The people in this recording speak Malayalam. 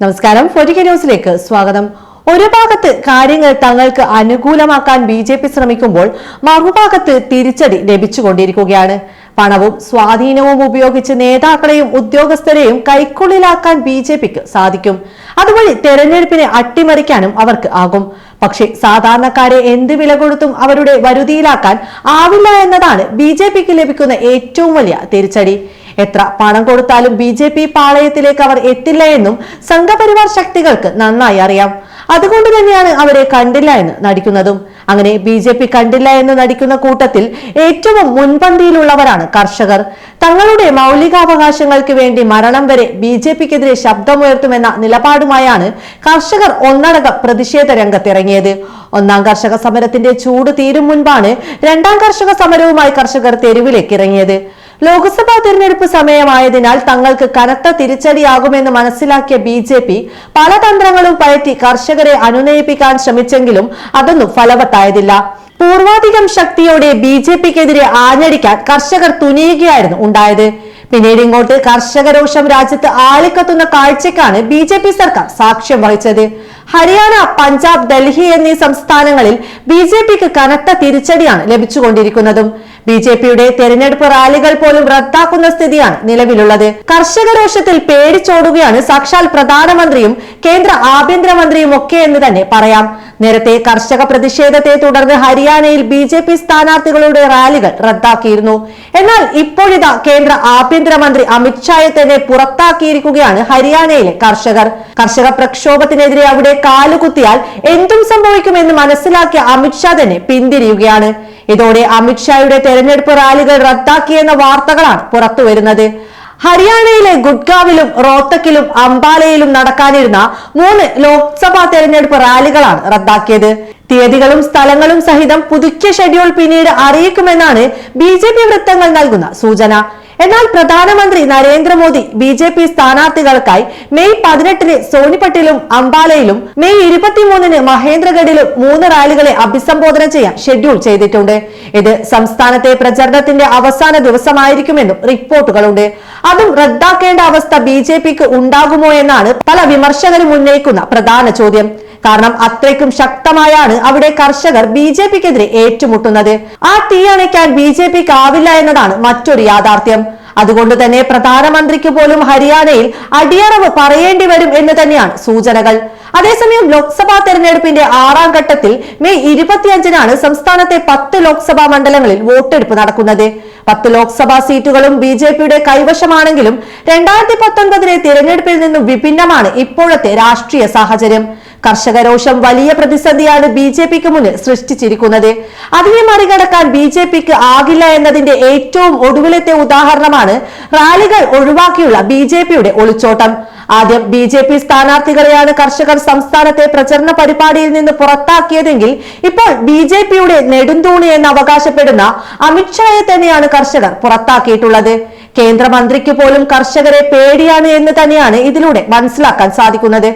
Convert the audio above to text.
നമസ്കാരം. ഫോർട്ടിക്ക ന്യൂസിലേക്ക് സ്വാഗതം. ഒരു ഭാഗത്ത് കാര്യങ്ങൾ തങ്ങൾക്ക് അനുകൂലമാക്കാൻ ബി ജെ പി ശ്രമിക്കുമ്പോൾ മറുഭാഗത്ത് തിരിച്ചടി ലഭിച്ചുകൊണ്ടിരിക്കുകയാണ്. പണവും സ്വാധീനവും ഉപയോഗിച്ച് നേതാക്കളെയും ഉദ്യോഗസ്ഥരെയും കൈക്കുള്ളിലാക്കാൻ ബി ജെ പിക്ക് സാധിക്കും. അതുവഴി തെരഞ്ഞെടുപ്പിനെ അട്ടിമറിക്കാനും അവർക്ക് ആകും. പക്ഷേ സാധാരണക്കാരെ എന്ത് വില കൊടുത്തും അവരുടെ വരുതിയിലാക്കാൻ ആവില്ല എന്നതാണ് ബി ജെ പിക്ക് ലഭിക്കുന്ന ഏറ്റവും വലിയ തിരിച്ചടി. എത്ര പണം കൊടുത്താലും ബി ജെ പി പാളയത്തിലേക്ക് അവർ എത്തില്ല എന്നും സംഘപരിവാർ ശക്തികൾക്ക് നന്നായി അറിയാം. അതുകൊണ്ട് തന്നെയാണ് അവരെ കണ്ടില്ല എന്ന് നടിക്കുന്നതും. അങ്ങനെ ബി ജെ പി കണ്ടില്ല എന്ന് നടിക്കുന്ന കൂട്ടത്തിൽ ഏറ്റവും മുൻപന്തിയിലുള്ളവരാണ് കർഷകർ. തങ്ങളുടെ മൗലികാവകാശങ്ങൾക്ക് വേണ്ടി മരണം വരെ ബി ജെ പിക്കെതിരെ ശബ്ദമുയർത്തുമെന്ന നിലപാടുമായാണ് കർഷകർ ഒന്നടങ്കം പ്രതിഷേധ രംഗത്തിറങ്ങിയത്. ഒന്നാം കർഷക സമരത്തിന്റെ ചൂട് തീരും മുൻപാണ് രണ്ടാം കർഷക സമരവുമായി കർഷകർ തെരുവിലേക്ക് ഇറങ്ങിയത് ലോക്സഭാ തിരഞ്ഞെടുപ്പ് സമയമായതിനാൽ തങ്ങൾക്ക് കനത്ത തിരിച്ചടിയാകുമെന്ന് മനസ്സിലാക്കിയ ബി ജെ പി പല തന്ത്രങ്ങളും പയറ്റി കർഷകരെ അനുനയിപ്പിക്കാൻ ശ്രമിച്ചെങ്കിലും അതൊന്നും ഫലവത്തായതില്ല. പൂർവാധികം ശക്തിയോടെ ബി ജെ പിക്കെതിരെ ആഞ്ഞടിക്കാൻ കർഷകർ തുനിയുകയായിരുന്നു ഉണ്ടായത്. പിന്നീട് ഇങ്ങോട്ട് കർഷകരോഷം രാജ്യത്ത് ആളിക്കത്തുന്ന കാഴ്ചയ്ക്കാണ് ബി ജെ പി സർക്കാർ സാക്ഷ്യം വഹിച്ചത്. ഹരിയാന പഞ്ചാബ് ഡൽഹി എന്നീ സംസ്ഥാനങ്ങളിൽ ബി ജെ പിക്ക് കനത്ത തിരിച്ചടിയാണ് ലഭിച്ചുകൊണ്ടിരിക്കുന്നതും. ബി ജെ പിയുടെ തെരഞ്ഞെടുപ്പ് റാലികൾ പോലും റദ്ദാക്കുന്ന സ്ഥിതിയാണ് നിലവിലുള്ളത്. കർഷക രോഷത്തിൽ പേടിച്ചോടുകയാണ് സാക്ഷാൽ പ്രധാനമന്ത്രിയും കേന്ദ്ര ആഭ്യന്തരമന്ത്രിയും ഒക്കെ എന്ന് തന്നെ പറയാം. നേരത്തെ കർഷക പ്രതിഷേധത്തെ തുടർന്ന് ഹരിയാനയിൽ ബി സ്ഥാനാർത്ഥികളുടെ റാലികൾ റദ്ദാക്കിയിരുന്നു. എന്നാൽ ഇപ്പോഴിതാ കേന്ദ്ര ആഭ്യന്തരമന്ത്രി അമിത്ഷായെ തന്നെ പുറത്താക്കിയിരിക്കുകയാണ് ഹരിയാനയിലെ കർഷകർ. കർഷക പ്രക്ഷോഭത്തിനെതിരെ അവിടെ കാലുകുത്തിയാൽ എന്തും സംഭവിക്കുമെന്ന് മനസ്സിലാക്കിയ അമിത്ഷാ തന്നെ പിന്തിരിയുകയാണ്. ഇതോടെ അമിത്ഷായുടെ തെരഞ്ഞെടുപ്പ് റാലികൾ റദ്ദാക്കിയെന്ന വാർത്തകളാണ് പുറത്തുവരുന്നത്. ഹരിയാനയിലെ ഗുഡ്ഗാവിലും റോത്തക്കിലും അംബാലയിലും നടക്കാനിരുന്ന മൂന്ന് ലോക്സഭാ തെരഞ്ഞെടുപ്പ് റാലികളാണ് റദ്ദാക്കിയത്. തീയതികളും സ്ഥലങ്ങളും സഹിതം പുതുക്കിയ ഷെഡ്യൂൾ പിന്നീട് അറിയിക്കുമെന്നാണ് ബി ജെ പി വൃത്തങ്ങൾ നൽകുന്ന സൂചന. എന്നാൽ പ്രധാനമന്ത്രി നരേന്ദ്രമോദി ബി ജെ പി സ്ഥാനാർത്ഥികൾക്കായി മെയ് പതിനെട്ടിന് സോനിപ്പട്ടിലും അംബാലയിലും മെയ് ഇരുപത്തിമൂന്നിന് മഹേന്ദ്രഗഡിലും മൂന്ന് റാലികളെ അഭിസംബോധന ചെയ്യാൻ ഷെഡ്യൂൾ ചെയ്തിട്ടുണ്ട്. ഇത് സംസ്ഥാനത്തെ പ്രചരണത്തിന്റെ അവസാന ദിവസമായിരിക്കുമെന്നും റിപ്പോർട്ടുകളുണ്ട്. അതും റദ്ദാക്കേണ്ട അവസ്ഥ ബി ജെ പിക്ക് ഉണ്ടാകുമോ എന്നാണ് പല വിമർശകരും ഉന്നയിക്കുന്ന പ്രധാന ചോദ്യം. കാരണം അത്രയ്ക്കും ശക്തമായാണ് അവിടെ കർഷകർ ബി ജെ പിക്കെതിരെ ഏറ്റുമുട്ടുന്നത്. ആ തീ അണയ്ക്കാൻ ബി ജെ പിക്ക് ആവില്ല എന്നതാണ് മറ്റൊരു യാഥാർത്ഥ്യം. അതുകൊണ്ട് തന്നെ പ്രധാനമന്ത്രിക്ക് പോലും ഹരിയാനയിൽ അടിയറവ് പറയേണ്ടി വരും എന്ന് തന്നെയാണ് സൂചനകൾ. അതേസമയം ലോക്സഭാ തെരഞ്ഞെടുപ്പിന്റെ ആറാം ഘട്ടത്തിൽ മെയ് ഇരുപത്തിയഞ്ചിനാണ് സംസ്ഥാനത്തെ പത്ത് ലോക്സഭാ മണ്ഡലങ്ങളിൽ വോട്ടെടുപ്പ് നടക്കുന്നത്. പത്ത് ലോക്സഭാ സീറ്റുകളും ബി ജെ പിയുടെ കൈവശമാണെങ്കിലും രണ്ടായിരത്തി പത്തൊൻപതിലെ തിരഞ്ഞെടുപ്പിൽ നിന്നും വിഭിന്നമാണ് ഇപ്പോഴത്തെ രാഷ്ട്രീയ സാഹചര്യം. കർഷകരോഷം വലിയ പ്രതിസന്ധിയാണ് ബി ജെ പിക്ക് മുന്നിൽ സൃഷ്ടിച്ചിരിക്കുന്നത്. അതിനെ മറികടക്കാൻ ബി ജെ പിക്ക് ആകില്ല എന്നതിന്റെ ഏറ്റവും ഒടുവിലത്തെ ഉദാഹരണമാണ് റാലികൾ ഒഴിവാക്കിയുള്ള ബി ജെ പിയുടെ ഒളിച്ചോട്ടം. ആദ്യം ബി ജെ പി സ്ഥാനാർത്ഥികളെയാണ് കർഷകർ സംസ്ഥാനത്തെ പ്രചരണ പരിപാടിയിൽ നിന്ന് പുറത്താക്കിയതെങ്കിൽ ഇപ്പോൾ ബി ജെ പിയുടെ നെടുന്തൂണി എന്ന് അവകാശപ്പെടുന്ന അമിത്ഷായെ തന്നെയാണ് കർഷകർ പുറത്താക്കിയിട്ടുള്ളത്. കേന്ദ്രമന്ത്രിക്ക് പോലും കർഷകരെ പേടിയാണ് എന്ന് തന്നെയാണ് ഇതിലൂടെ മനസ്സിലാക്കാൻ സാധിക്കുന്നത്.